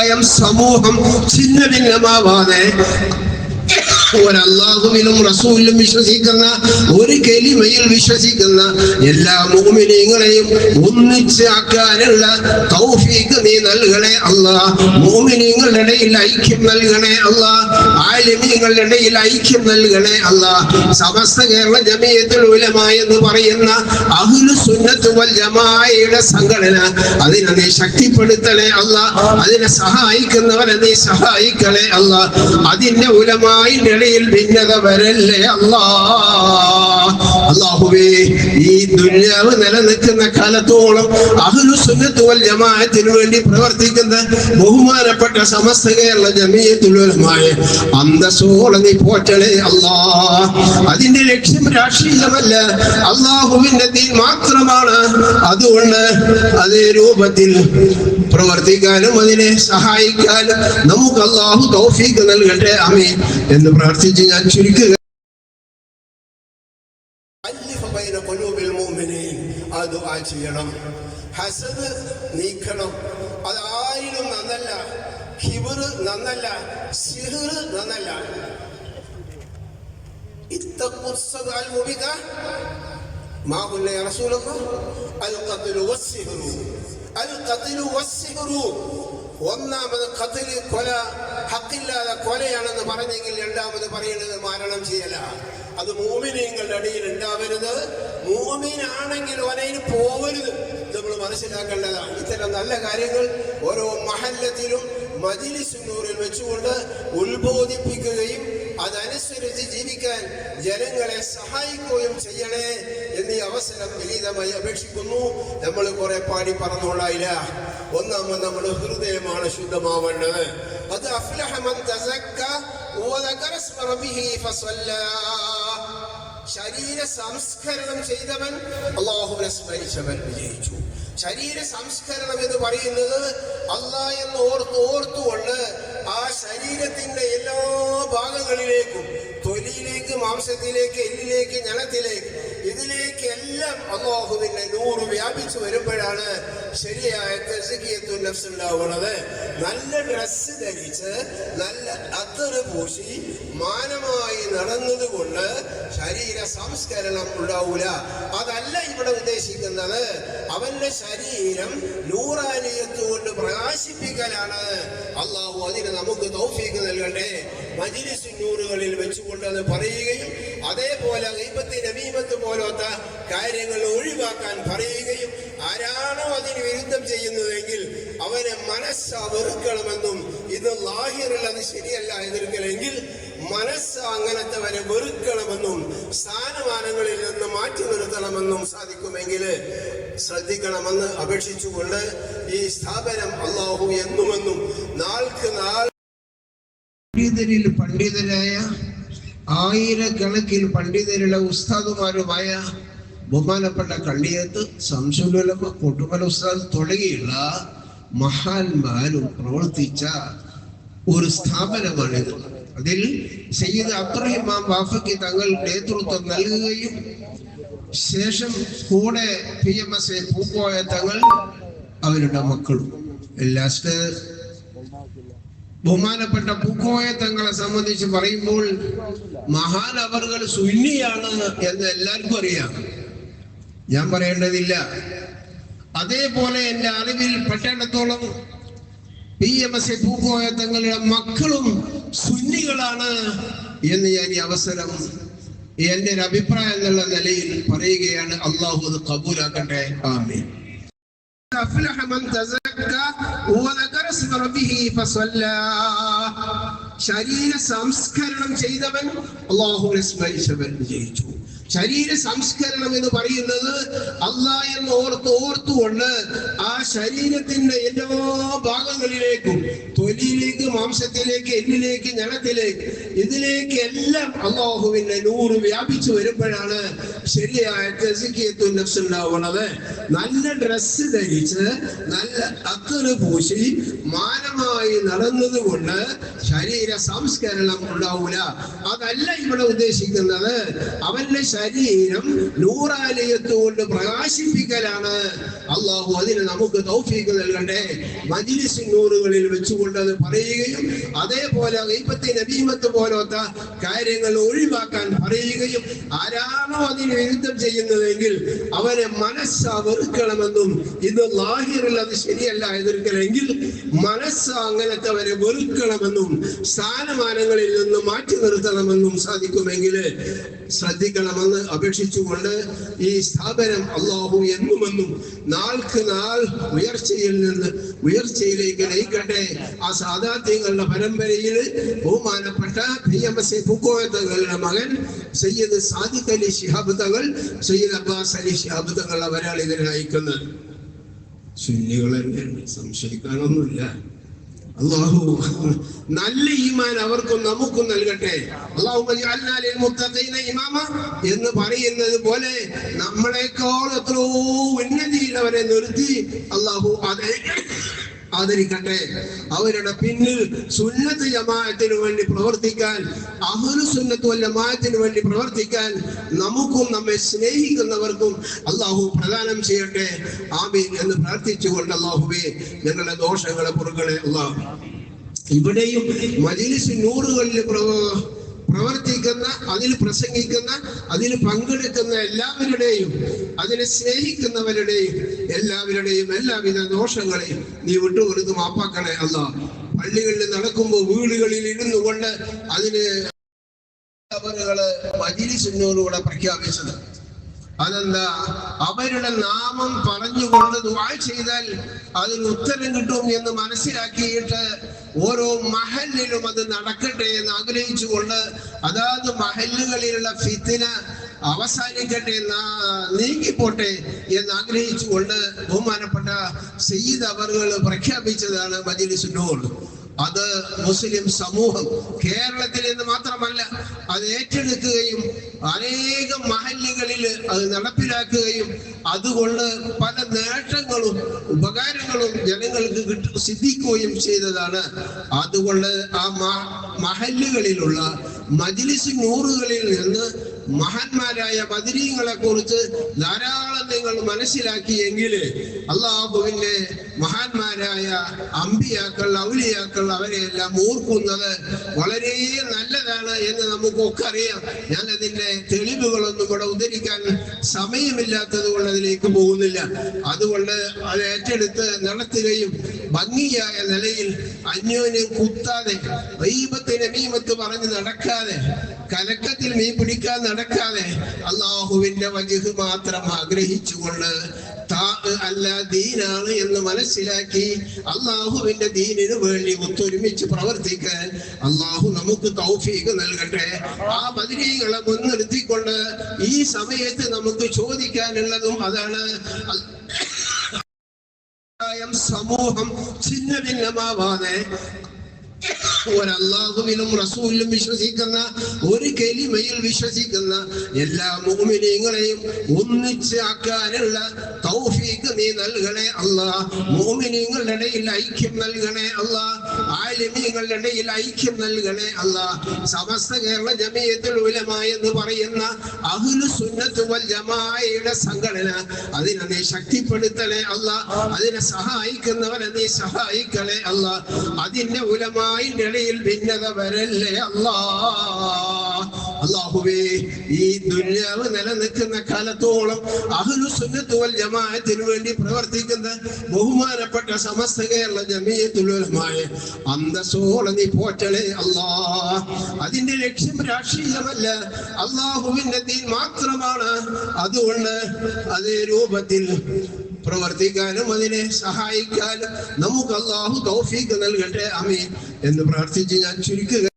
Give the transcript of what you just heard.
സമുദായം സമൂഹം ഛിന്ന ഭിന്നമാവാതെ ഒരല്ലാഹുവിലും റസൂലിലും വിശ്വസിക്കുന്ന ഒരു കെലിമയിൽ വിശ്വസിക്കുന്ന എല്ലാ മോമിനിങ്ങളെയും ഒന്നിച്ച് ആക്കാനുള്ള തൗഫീക്ക് നീ നൽകണേ അല്ലാ. മോമിനിങ്ങളുടെ ഇടയിൽ ഐക്യം നൽകണേ അല്ലാ. ആലിമീങ്ങളുടെ ഇടയിൽ ഐക്യം നൽകണേ അല്ലാ. സമസ്ത കേരള ജമീയത്തിൽ ഉലമ എന്ന് പറയുന്ന അഹ്ലു സുന്നത്ത് വൽ ജമാഅയുടെ സംഘടന അതിനെ നീ ശക്തിപ്പെടുത്തണേ അല്ലാ. അതിനെ സഹായിക്കുന്നവനെ നീ സഹായിക്കണേ അല്ലാ. അതിന്റെ ഉലമായിന്റെ ഇടയിൽ ഭിന്നത വരല്ലേ അല്ലാ? അള്ളാഹുവേ ഈ ദുര്യാവ് നിലനിൽക്കുന്ന കാലത്തോളം അഹ്ലു സുന്നത്ത് വൽ ജമാഅത്തിന് വേണ്ടി പ്രവർത്തിക്കുന്ന ബഹുമാനപ്പെട്ട സമസ്ത കേരള ജമീയത്തുലമായ അന്തസ്സോടെ നീ പോറ്റണേ അല്ലാ. അതിന്റെ ലക്ഷ്യം രാഷ്ട്രീയമല്ല. അള്ളാഹുവിന്റെ ദീൻ മാത്രമാണ്. അതുകൊണ്ട് അതേ രൂപത്തിൽ പ്രവർത്തിക്കാനും അതിനെ സഹായിക്കാനും നമുക്ക് അള്ളാഹു തൗഫീഖ് നൽകട്ടെ അമീൻ എന്ന് പ്രാർത്ഥിച്ച് ഞാൻ ചുരുക്കുക. അത് ആ ചെയ്യണം. ഹസദ് നീക്കണം. അത് നന്നല്ല ഹിബറ് നന്നല്ല സിഹർ നന്നല്ല. ഇത്തക്കുസ്സദ് അൽ മുബിക മാ റസൂലുള്ളാഹ് അൽ ഖത്ലു വസ്സിഹ്റു ഒന്നാമത് കത്തിൽ കൊല ഹക്കില്ലാതെ കൊലയാണെന്ന് പറഞ്ഞെങ്കിൽ രണ്ടാമത് പറയുന്നത് മരണം ചെയ്യല. അത് മൂമിനീങ്ങളുടെ അടിയിൽ ഉണ്ടാവരുത്. മൂമിനാണെങ്കിൽ ഒരയിൽ പോവരുത്. നമ്മൾ മനസ്സിലാക്കേണ്ടതാണ്. ഇത്തരം നല്ല കാര്യങ്ങൾ ഓരോ മഹല്ലത്തിലും മജിലിസുന്നൂറിൽ വെച്ചുകൊണ്ട് ഉത്ബോധിപ്പിക്കുകയും അതനുസരിച്ച് ജീവിക്കാൻ ജനങ്ങളെ സഹായിക്കുകയും ചെയ്യണേ എന്നീ അവസരം വിനീതമായി അപേക്ഷിക്കുന്നു. നമ്മൾ കുറെ പാടി പറഞ്ഞോളായില്ല ഒന്നാമത് നമ്മുടെ ഹൃദയമാണ് ശുദ്ധമാവേണ്ടത്. അത് ശരീര സംസ്കരണം ചെയ്തവൻ അള്ളാഹുവിനെ സ്മരിച്ചവൻ വിജയിച്ചു. ശരീര സംസ്കരണം എന്ന് പറയുന്നത് അല്ല എന്ന് ഓർത്ത് ഓർത്തുകൊണ്ട് ആ ശരീരത്തിന്റെ എല്ലാ ഭാഗങ്ങളിലേക്കും തൊലിയിലേക്ക് മാംസത്തിലേക്ക് എല്ലിലേക്ക് ഞണത്തിലേക്ക് ഇതിലേക്ക് എല്ലാം അള്ളാഹുവിന്റെ നൂറ് വ്യാപിച്ചു വരുമ്പോഴാണ് ശരിയായ ഉണ്ടാവുന്നത്. നല്ല ഡ്രസ്സ് ധരിച്ച് നല്ല അത്തറ് പൂശി മാനമായി നടന്നതുകൊണ്ട് ശരീര സംസ്കരണം ഉണ്ടാവൂല. അതല്ല ഇവിടെ ഉദ്ദേശിക്കുന്നത്. അവന്റെ ശരീരം നൂറാനിയത്ത് കൊണ്ട് പ്രകാശിപ്പിക്കലാണ്. അള്ളാഹു അതിന് നമുക്ക് തൗഫീക്ക് നൽകട്ടെ. മജിലിസ് നൂറുകളിൽ വെച്ചുകൊണ്ട് അത് പറയുകയും അതേപോലെ ദൈവത്തെ നബീമത്ത് പോലത്തെ കാര്യങ്ങൾ ഒഴിവാക്കാൻ പറയുകയും ആരാണോ അതിന് വിരുദ്ധം ചെയ്യുന്നതെങ്കിൽ അവനെ മനസ്സ വെറുക്കണമെന്നും ഇത് ലാഹിറിൽ അത് ശരിയല്ല എതിർക്കലെങ്കിൽ മനസ്സ് അങ്ങനത്തെവരെ വെറുക്കണമെന്നും സ്ഥാനമാനങ്ങളിൽ നിന്ന് മാറ്റി നിർത്തണമെന്നും സാധിക്കുമെങ്കിൽ ശ്രദ്ധിക്കണമെന്ന് അപേക്ഷിച്ചുകൊണ്ട് ഈ സ്ഥാപനം അള്ളാഹു എന്നുമെന്നും നാൾക്ക് നാൾ പണ്ഡിതരിൽ പണ്ഡിതരായ ആയിരക്കണക്കിൽ പണ്ഡിതരുടെ ഉസ്താദുമാരുമായ ബഹുമാനപ്പെട്ട കള്ളിയത്ത് സംസുലമ കൊട്ടുമല ഉസ്താദ് തുടങ്ങിയുള്ള മഹാന്മാരും പ്രവർത്തിച്ച ഒരു സ്ഥാപനമാണിത്. അതിൽ സയ്യിദ് അബ്ദുറഹിമാൻ വാഫയ്ക്ക് തങ്ങൾ നേതൃത്വം നൽകുകയും ശേഷം കൂടെ P M S A Pookoya Thangal അവരുടെ മക്കളും. ലാസ്റ്റ് ബഹുമാനപ്പെട്ട പൂക്കോയ തങ്ങളെ സംബന്ധിച്ച് പറയുമ്പോൾ മഹാൻ മഹാനവറുകൾ സുന്നിയാണ് എന്ന് എല്ലാവർക്കും അറിയാം. ഞാൻ പറയേണ്ടതില്ല. അതേപോലെ എന്റെ അറിവിൽ പട്ടണത്തോളം P M S A Pookoya തങ്ങളുടെ മക്കളും സുന്നികളാണ് എന്ന് ഞാൻ ഈ അവസരം എന്റെ ഒരു അഭിപ്രായം എന്നുള്ള നിലയിൽ പറയുകയാണ് അള്ളാഹു അത് കബൂലാക്കട്ടെ ആമീൻ أفلح من تزكى وذكر اسم ربه فصلى ശരീര സംസ്കരണം ചെയ്തവൻ അള്ളാഹുവിനെ സ്മരിച്ചവൻ വിജയിച്ചു ശരീര സംസ്കരണം എന്ന് പറയുന്നത് അള്ളാ എന്ന് ഓർത്ത് ഓർത്തുകൊണ്ട് ആ ശരീരത്തിന്റെ എല്ലാ ഭാഗങ്ങളിലേക്കും തൊലിയിലേക്ക് മാംസത്തിലേക്ക് എല്ലിലേക്ക് ഞണത്തിലേക്ക് ഇതിലേക്ക് എല്ലാം അള്ളാഹുവിന്റെ നൂറ് വ്യാപിച്ചു വരുമ്പോഴാണ് ശരിയായ ഉണ്ടാവുന്നത്. നല്ല ഡ്രസ്സ് ധരിച്ച് നല്ല അത്തറ് പൂശി മാനമായി നടന്നത് കൊണ്ട് ശരീര സംസ്കരണം ഉണ്ടാവൂല. അതല്ല ഇവിടെ ഉദ്ദേശിക്കുന്നത്. അവന്റെ നൂറാലയത്ത് കൊണ്ട് പ്രകാശിപ്പിക്കലാണ്. അള്ളാഹു അതിന് നമുക്ക് തൗഫീക്ക് നൽകണ്ടേ മജിലിസ് നൂറുകളിൽ വെച്ചുകൊണ്ട് അത് പറയുകയും അതേപോലെ ഇപ്പത്തെ നബീമത്ത് പോലത്തെ കാര്യങ്ങൾ ഒഴിവാക്കാൻ പറയുകയും ആരാണോ അതിന് വിരുദ്ധം ചെയ്യുന്നതെങ്കിൽ അവനെ മനസ്സാ വെറുക്കണമെന്നും ഇത് ലാഹിറിൽ അത് ശരിയല്ല എതിർക്കലെങ്കിൽ മനസ്സ അങ്ങനത്തെ അവരെ വെറുക്കണമെന്നും സ്ഥാനമാനങ്ങളിൽ നിന്ന് മാറ്റി നിർത്തണമെന്നും സാധിക്കുമെങ്കിൽ ശ്രദ്ധിക്കണമെന്ന് അപേക്ഷിച്ചുകൊണ്ട് ഈ സ്ഥാപനം അള്ളാഹു എന്നുമെന്നും നാൾക്ക് നാൾ ഉയർച്ചയിൽ നിന്ന് ഉയർച്ചയിലേക്ക് നയിക്കട്ടെ. ആ സാധാത്യങ്ങളുടെ പരമ്പരയിൽ ബഹുമാനപ്പെട്ട പി എം എസ് എ തങ്ങളുടെ മകൻ സയ്യിദ് സാദിഖ് അലി ശിഹാബ് തങ്ങൾ സയ്യിദ് അബ്ബാസ് അലി ശിഹാബ് തങ്ങൾ അവരാണ് ഇതിനെ സുന്നികളെ സംശയിക്കാനൊന്നുമില്ല. അള്ളാഹു നല്ല ഈമാൻ അവർക്കും നമുക്കും നൽകട്ടെ. അള്ളാഹു ഇമാമ എന്ന് പറയുന്നത് പോലെ നമ്മളെക്കാൾ എത്രയോ ഉന്നതിയിലവരെ നിർത്തി അള്ളാഹു അതെ ആദരിക്കട്ടെ. അവരുടെ പിന്നിൽ സുന്നത്ത് ജമാഅത്തിന് വേണ്ടി പ്രവർത്തിക്കാൻ അഹലു സുന്നത്ത് ജമാഅത്തിന് വേണ്ടി പ്രവർത്തിക്കാൻ നമുക്കും നമ്മെ സ്നേഹിക്കുന്നവർക്കും അള്ളാഹു പ്രദാനം ചെയ്യട്ടെ. ആമീൻ എന്ന് പ്രാർത്ഥിച്ചുകൊണ്ട് അള്ളാഹുവേ ഞങ്ങളുടെ ദോഷങ്ങളെ പൊറുകളെ അള്ളാഹു ഇവിടെയും മജിലിസ് നൂറുകളിൽ പ്രവ- പ്രവർത്തിക്കുന്ന അതിൽ പ്രസംഗിക്കുന്ന അതിൽ പങ്കെടുക്കുന്ന എല്ലാവരുടെയും അതിനെ സ്നേഹിക്കുന്നവരുടെയും എല്ലാവരുടെയും എല്ലാവിധ ദോഷങ്ങളെയും നീ വിട്ടുകൊടുത്ത് മാപ്പാക്കണേ അല്ല. പള്ളികളിൽ നടക്കുമ്പോൾ വീടുകളിൽ ഇരുന്നു കൊണ്ട് അതിന് അവരുകൾ മജിലിസിനോടുകൂടെ പ്രഖ്യാപിച്ചത്. അതെന്താ? അവരുടെ നാമം പറഞ്ഞുകൊണ്ട് ദുആ ചെയ്താൽ അതിന് ഉത്തരം കിട്ടും എന്ന് മനസ്സിലാക്കിയിട്ട് ഓരോ മഹലിലും അത് നടക്കട്ടെ എന്ന് ആഗ്രഹിച്ചുകൊണ്ട് അതാത് മഹല്ലുകളിലുള്ള ഫിത്തിന അവസാനിക്കട്ടെ നീങ്ങിപ്പോട്ടെ എന്ന് ആഗ്രഹിച്ചുകൊണ്ട് ബഹുമാനപ്പെട്ട സയ്യിദ് അവറുകൾ പ്രഖ്യാപിച്ചതാണ് മജിലിസിനോട് അത് മുസ്ലിം സമൂഹം കേരളത്തിൽ നിന്ന് മാത്രമല്ല അത് ഏറ്റെടുക്കുകയും അനേകം മഹല്ലുകളിൽ അത് നടപ്പിലാക്കുകയും അതുകൊണ്ട് പല നേട്ടങ്ങളും ഉപകാരങ്ങളും ജനങ്ങൾക്ക് കിട്ടും സിദ്ധിക്കുകയും ചെയ്തതാണ്. അതുകൊണ്ട് ആ മഹല്ലുകളിലുള്ള മജ്ലിസ് നൂറുകളിൽ നിന്ന് മഹാന്മാരായ ബദരീങ്ങളെ കുറിച്ച് ധാരാളം നിങ്ങൾ മനസ്സിലാക്കിയെങ്കിൽ അള്ളാഹുവിന്റെ മഹാന്മാരായ അമ്പിയാക്കൾ ഔലിയാക്കൾ അവരെയെല്ലാം ഓർക്കുന്നത് വളരെ നല്ലതാണ് എന്ന് നമുക്കൊക്കെ അറിയാം. ഞാൻ അതിന്റെ തെളിവുകളൊന്നും ഇവിടെ ഉദ്ധരിക്കാൻ സമയമില്ലാത്തത് കൊണ്ട് അതിലേക്ക് പോകുന്നില്ല. അതുകൊണ്ട് അത് ഏറ്റെടുത്ത് നടത്തുകയും ഭംഗിയായ നിലയിൽ അന്യോന്യം കുത്താതെ ദൈവത്തിന് മീമത്ത് പറഞ്ഞ് നടക്കാതെ കലക്കത്തിൽ മീൻ പിടിക്കാൻ നടക്കാതെ അള്ളാഹുവിന്റെ വജുഹ് മാത്രം ആഗ്രഹിച്ചുകൊണ്ട് അല്ല ദീനാണ് എന്ന് മനസ്സിലാക്കി അള്ളാഹുവിന്റെ ദീനിനു വേണ്ടി ഒത്തൊരുമിച്ച് പ്രവർത്തിക്കാൻ അള്ളാഹു നമുക്ക് തൗഫീഖ് നൽകട്ടെ. ആ ബദരീകളെ മുൻനിർത്തിക്കൊണ്ട് ഈ സമയത്ത് നമുക്ക് ചോദിക്കാനുള്ളതും അതാണ്. സമൂഹം ഛിന്ന ഭിന്നമാവാതെ ഒരല്ലാഹുവിലും റസൂലിലും വിശ്വസിക്കുന്ന ഒരു കെലിമയിൽ വിശ്വസിക്കുന്ന എല്ലാ മോമിനിയങ്ങളെയും ഒന്നിച്ച് ആക്കാനുള്ള തൗഫീഖ് നീ നൽകണേ അല്ലാ. മോമിനിയങ്ങളുടെ ഇടയിൽ ഐക്യം നൽകണേ അല്ലാ. ആലിമീങ്ങളുടെ ഇടയിൽ ഐക്യം നൽകണേ അല്ലാ. സമസ്ത കേരള ജമീയത്തിൽ ഉലമ എന്ന് പറയുന്ന അഹുലു സുന്നത്ത് വൽ ജമായയുടെ സംഘടന അതിനെ നീ ശക്തിപ്പെടുത്തണേ അല്ല. അതിനെ സഹായിക്കുന്നവനെ നീ സഹായിക്കണേ അല്ല. അതിന്റെ ഉലമായിന്റെ ഇടയിൽ ഭിന്നത വരല്ലേ അല്ലാ? അള്ളാഹുവേ ഈ ദുന്യാവ് നിലനിൽക്കുന്ന കാലത്തോളം അഹ്ലു സുന്നത്ത് വൽ വേണ്ടി പ്രവർത്തിക്കുന്ന ബഹുമാനപ്പെട്ട സമസ്ത കേരള ജമീയത്തുലമായ അന്തസ്സോളം നീ പോറ്റളേ അല്ലാ. അതിന്റെ ലക്ഷ്യം രാഷ്ട്രീയമല്ല. അള്ളാഹുവിന്റെ ദീൻ മാത്രമാണ്. അതുകൊണ്ട് അതേ രൂപത്തിൽ പ്രവർത്തിക്കാനും അതിനെ സഹായിക്കാനും നമുക്ക് അള്ളാഹു തൗഫീഖ് നൽകട്ടെ. അമീൻ എന്ന് പ്രാർത്ഥിച്ച് ഞാൻ ചുരുക്കുക